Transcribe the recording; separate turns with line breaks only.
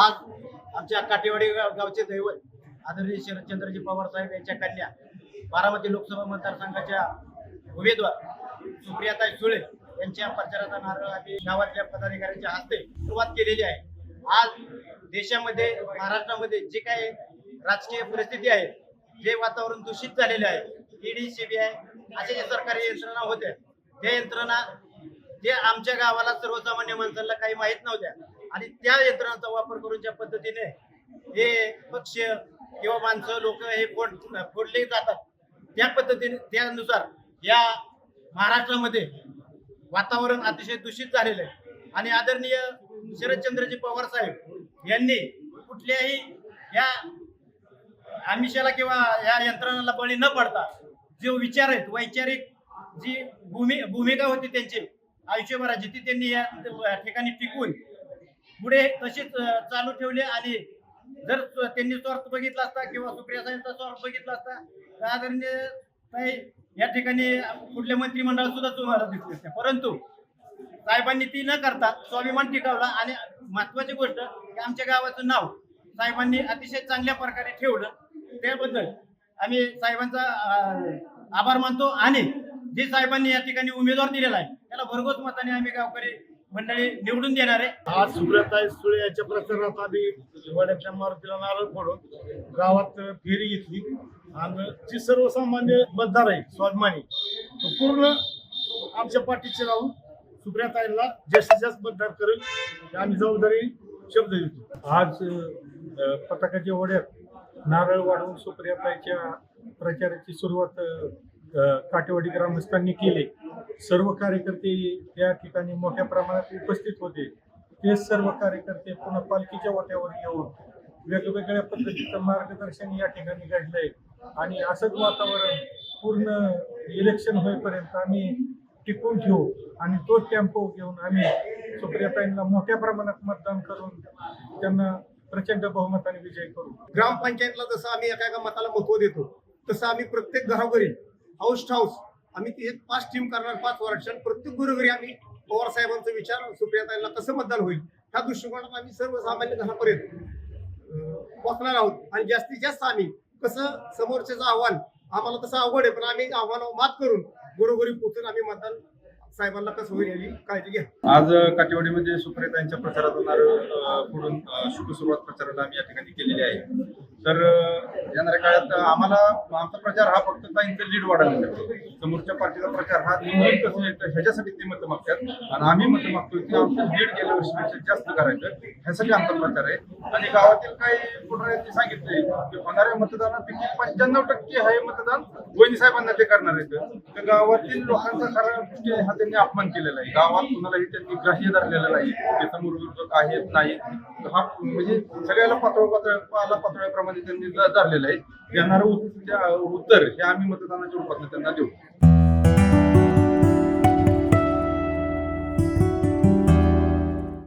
आज आमच्या काटेवाडी गाव- गावचे दैवत आदरणीय शरदचंद्रजी पवार साहेब यांच्या कन्या बारामती लोकसभा मतदारसंघाच्या उमेदवार सुप्रियाताई सुळे यांच्या प्रचाराचा नारळ आम्ही गावातल्या पदाधिकाऱ्यांच्या हस्ते सुरुवात केलेली आहे. आज देशामध्ये महाराष्ट्रामध्ये जे काही राजकीय परिस्थिती आहे जे वातावरण दूषित झालेले आहे ईडी सीबीआय अशा ज्या सरकारी यंत्रणा होत्या त्या यंत्रणा जे आमच्या गावाला सर्वसामान्य माणसांना काही माहीत नव्हत्या आणि त्या यंत्रणांचा वापर करून ज्या पद्धतीने हे पक्ष किंवा माणसं लोक हे फोड फोडले जातात त्या पद्धतीने त्यानुसार या महाराष्ट्रामध्ये वातावरण अतिशय दूषित झालेलं आहे. आणि आदरणीय शरदचंद्रजी पवार साहेब यांनी कुठल्याही या आमिषाला किंवा या यंत्रणाला बळी न पडता जो विचार आहेत वैचारिक जी भूमी भूमिका होती त्यांची आयुष्यभराची ती त्यांनी या ठिकाणी टिकून पुढे तशीच चालू ठेवली आणि जर त्यांनी स्वार्थ बघितला असता किंवा सुप्रिया साहेबांचा स्वार्थ बघितला असता तर आदरणीय ताई या ठिकाणी कुठल्या मंत्रिमंडळ सुद्धा तुम्हाला दिसत असते. परंतु साहेबांनी ती न करता स्वाभिमान टिकवला आणि महत्वाची गोष्ट की आमच्या गावाचं नाव साहेबांनी अतिशय चांगल्या प्रकारे ठेवलं. त्याबद्दल आम्ही साहेबांचा आभार मानतो आणि जे साहेबांनी या ठिकाणी उमेदवार दिलेला आहे त्याला भरघोस मताने आम्ही गावकरी मंडळी निवडून देणार आहे.
आज सुब्रताई सुळे यांच्या प्रचारात आम्ही वड्याच्या मारुतीला नारळ फोडून गावात फेरी घेतली. आणि जी सर्वसामान्य मतदार आहे स्वाभिमानी तो पूर्ण आमच्या पाठीचे राहून सुप्रियाताईंना जास्तीत जास्त मतदार करेल. आम्ही जबाबदारी शब्द देतो. आज पताकाच्या ओढ्यात नारळ वाढवून सुप्रियाताईच्या प्रचाराची सुरुवात काटेवाडी ग्रामस्थांनी केली. सर्व कार्यकर्ते या ठिकाणी मोठ्या प्रमाणात उपस्थित होते. ते सर्व कार्यकर्ते पुन्हा पालखीच्या वाट्यावर येऊन वेगवेगळ्या पद्धतीचं मार्गदर्शन या ठिकाणी घडलंय. आणि असंच वातावरण पूर्ण इलेक्शन होईपर्यंत आम्ही टिकून ठेवू आणि तो टेम्पो घेऊन आम्ही सुप्रियाताईंना मोठ्या प्रमाणात मतदान करून त्यांना प्रचंड बहुमताने विजय करू.
ग्रामपंचायतला जसं आम्ही एका एका मताला महत्त्व देतो तसं आम्ही प्रत्येक घरोघरी हाऊस टू हाऊस आम्ही ते एक पाच टीम करणार पाच वर्षात प्रत्येक घरोघरी आम्ही पवार साहेबांचा विचार सुप्रियाताईला कसं मतदान होईल? ह्या दृष्टिकोनात आम्ही सर्वसामान्य घरापर्यंत पोचणार आहोत. आणि जास्तीत जास्त आम्ही कसं समोरच्याचं आव्हान आम्हाला तसं अवघड आहे पण आम्ही आव्हानावर मात करून घरोघरी पोहोचून आम्ही मतदान साहेबांना कसं होईल याची काळजी घ्या.
आज अ, काटेवाडीमध्ये प्रचारात होणार पुढून शुभ सुरुवात प्रचाराला आम्ही या ठिकाणी केलेली आहे. तर येणाऱ्या काळात आम्हाला आमचा प्रचार हा फक्त ताईंचा लीड वाढवण्यासाठी समोरच्या पार्टीचा प्रचार हा कसं येतं. ह्याच्यासाठी ते मतं मागतात. आणि आम्ही मतं मागतोय की आमचं लीड गेल्या वर्षीपेक्षा जास्त करायचं. ह्यासाठी आमचा प्रचार आहे. आणि गावातील काही पुढाऱ्यांनी सांगितले की होणाऱ्या मतदानापैकी पंच्याण्णव टक्के हे मतदान वहिनी साहेबांना ते करणार आहेत. तर गावातील लोकांचा खरा गोष्टी हा त्यांनी अपमान केलेला आहे. गावात कुणालाही त्यांनी ग्राह्य धरलेलं नाही. ते समोर विरोधक आहेत नाही. हा म्हणजे सगळ्याला पातळ पातळ पाला पातळ्याप्रमाणे त्यांनी धरलेलं आहे. देणारं उत्तर उत्तर हे आम्ही मतदानाच्या रूपात त्यांना देऊ.